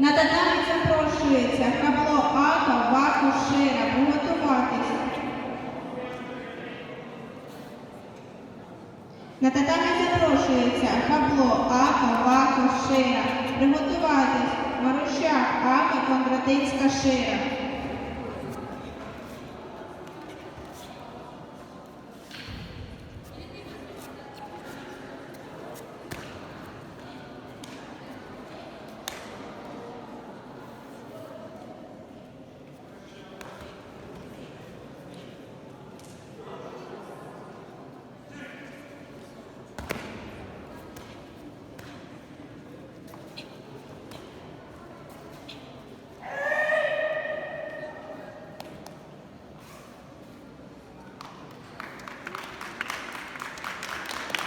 На татарі запрошується Хабло ака, Ваку, Шира, приготуватись. На татарі запрошується Хабло ака, Ваку, Шира, приготуватись. Марущак, ака, Кондратинська шира.